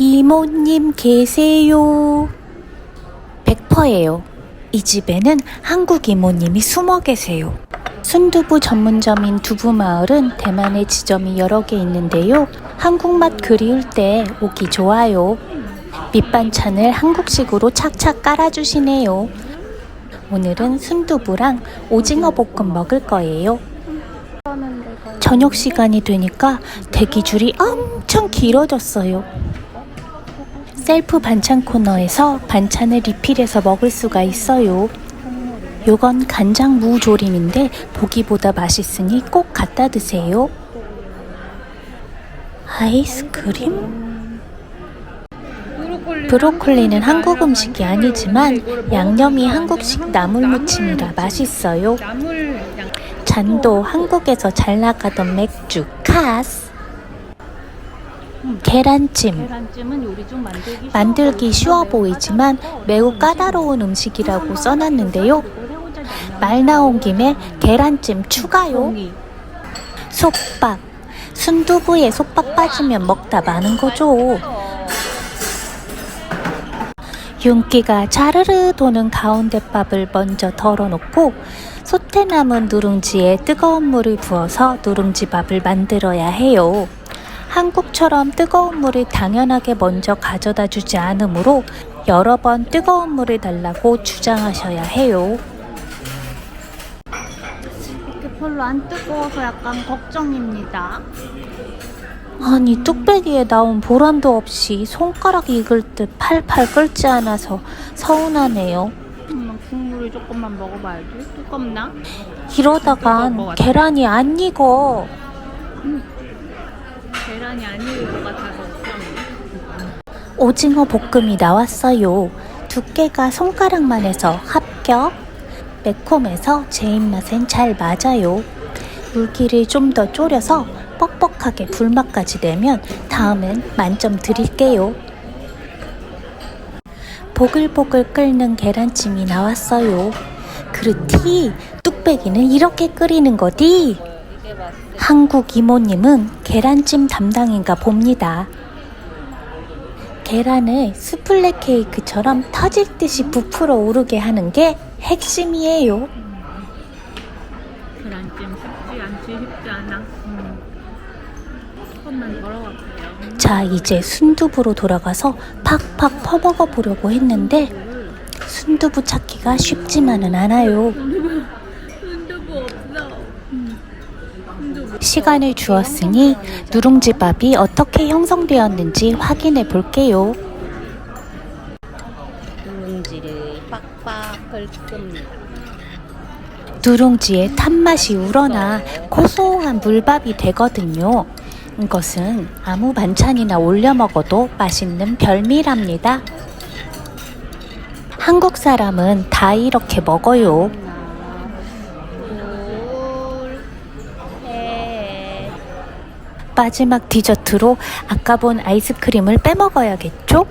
이모님 계세요. 100%예요. 이 집에는 한국 이모님이 숨어 계세요. 순두부 전문점인 두부마을은 대만의 지점이 여러 개 있는데요. 한국 맛 그리울 때 오기 좋아요. 밑반찬을 한국식으로 착착 깔아주시네요. 오늘은 순두부랑 오징어 볶음 먹을 거예요. 저녁 시간이 되니까 대기줄이 엄청 길어졌어요. 셀프 반찬 코너에서 반찬을 리필해서 먹을 수가 있어요. 요건 간장 무 조림인데 보기보다 맛있으니 꼭 갖다 드세요. 아이스크림? 브로콜리는 한국 음식이 아니지만 양념이 한국식 나물무침이라 맛있어요. 잔도 한국에서 잘 나가던 맥주 카스 계란찜. 만들기 쉬워 보이지만 매우 까다로운 음식이라고 써놨는데요. 말 나온 김에 계란찜 추가요. 솥밥. 순두부에 솥밥 빠지면 먹다 마는 거죠. 윤기가 자르르 도는 가운데 밥을 먼저 덜어놓고 솥에 남은 누룽지에 뜨거운 물을 부어서 누룽지 밥을 만들어야 해요. 한국처럼 뜨거운 물을 당연하게 먼저 가져다 주지 않으므로 여러 번 뜨거운 물을 달라고 주장하셔야 해요. 이렇게 별로 안 뜨거워서 약간 걱정입니다. 아니 뚝배기에 나온 보람도 없이 손가락 익을 듯 팔팔 끓지 않아서 서운하네요. 음, 국물을 조금만 먹어봐야지. 뜨겁나? 이러다간 계란이 안 익어. 안 익을 것 같아서. 오징어 볶음이 나왔어요. 두께가 손가락만 해서 합격. 매콤해서 제 입맛엔 잘 맞아요. 물기를 좀 더 졸여서 뻑뻑하게 불맛까지 내면 다음엔 만점 드릴게요. 보글보글 끓는 계란찜이 나왔어요. 그렇디 뚝배기는 이렇게 끓이는 거디. 한국 이모님은 계란찜 담당인가 봅니다. 계란을 수플레 케이크처럼 터질 듯이 부풀어 오르게 하는 게 핵심이에요. 계란찜 쉽지 않지 쉽지 않아. 음. 조금만 덜어갈게요. 자, 이제 순두부로 돌아가서 팍팍 퍼먹어 보려고 했는데 순두부 찾기가 쉽지만은 않아요. 순두부 없어. 음. 순두부. 시간을 주었으니 누룽지밥이 어떻게 형성되었는지 확인해 볼게요. 누룽지를 빡빡 긁습니다. 누룽지에 탄맛이 우러나 고소한 물밥이 되거든요. 이것은 아무 반찬이나 올려 먹어도 맛있는 별미랍니다. 한국 사람은 다 이렇게 먹어요. 마지막 디저트로 아까 본 아이스크림을 빼먹어야겠죠?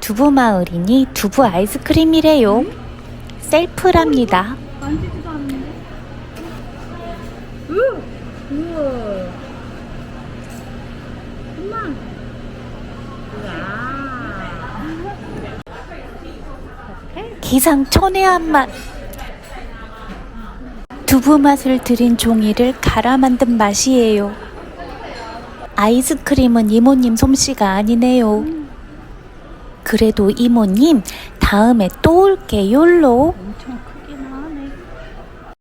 두부 마을이니 두부 아이스크림이래요. 셀프랍니다. 기상천외한 맛. 두부 맛을 들인 종이를 갈아 만든 맛이에요. 아이스크림은 이모님 솜씨가 아니네요. 그래도 이모님 다음에 또 올게요로. 엄청